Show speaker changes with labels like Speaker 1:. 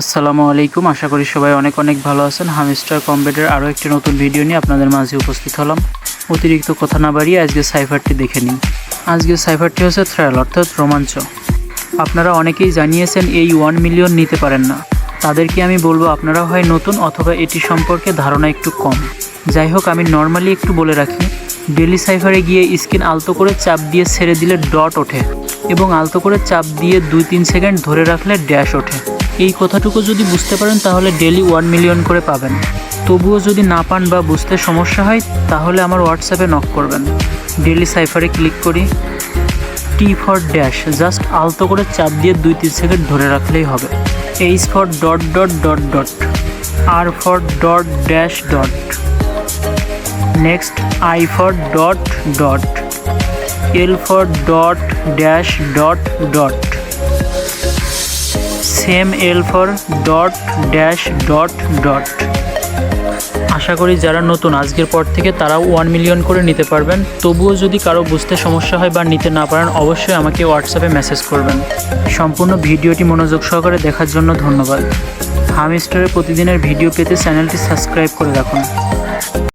Speaker 1: আসসালামু আলাইকুম। আশা করি সবাই অনেক অনেক ভালো আছেন। হামিস্টার কম্বেটের আরও একটি নতুন ভিডিও নিয়ে আপনাদের মাঝে উপস্থিত হলাম। অতিরিক্ত কথা না বাড়িয়ে আজকে সাইফারটি দেখে নিন। আজকে সাইফারটি হচ্ছে থ্রাল অর্থাৎ রোমাঞ্চ। আপনারা অনেকেই জানিয়েছেন এই ওয়ান মিলিয়ন নিতে পারেন না। তাদেরকে আমি বলব, আপনারা হয় নতুন অথবা এটি সম্পর্কে ধারণা একটু কম। যাই হোক, আমি নর্মালি একটু বলে রাখি ডেলি সাইফারে গিয়ে স্ক্রিন আলতো করে চাপ দিয়ে ছেড়ে দিলে ডট ওঠে এবং আলতো করে চাপ দিয়ে দুই তিন সেকেন্ড ধরে রাখলে ড্যাশ ওঠে। এই কথাটুকু যদি বুঝতে পারেন, তাহলে ডেলি ওয়ান মিলিয়ন করে পাবেন। তবুও যদি না পান বা বুঝতে সমস্যা হয়, তাহলে আমার হোয়াটসঅ্যাপে নক করবেন। ডেলি সাইফারে ক্লিক করি। টি ফর ড্যাশ জাস্ট আলতো করে চাপ দিয়ে দুই তিন সেকেন্ড ধরে রাখলেই হবে। H for dot dot dot dot R for dot dash dot next I for dot dot L for dot dash dot dot same L for dot dash dot dot আশা করি যারা নতুন, আজকের পর থেকে তারাও ওয়ান মিলিয়ন করে নিতে পারবেন। তবুও যদি কারও বুঝতে সমস্যা হয় বা নিতে না পারেন, অবশ্যই আমাকে হোয়াটসঅ্যাপে মেসেজ করবেন। সম্পূর্ণ ভিডিওটি মনোযোগ সহকারে দেখার জন্য ধন্যবাদ। হামিস্টারের প্রতিদিনের ভিডিও পেতে চ্যানেলটি সাবস্ক্রাইব করে রাখুন।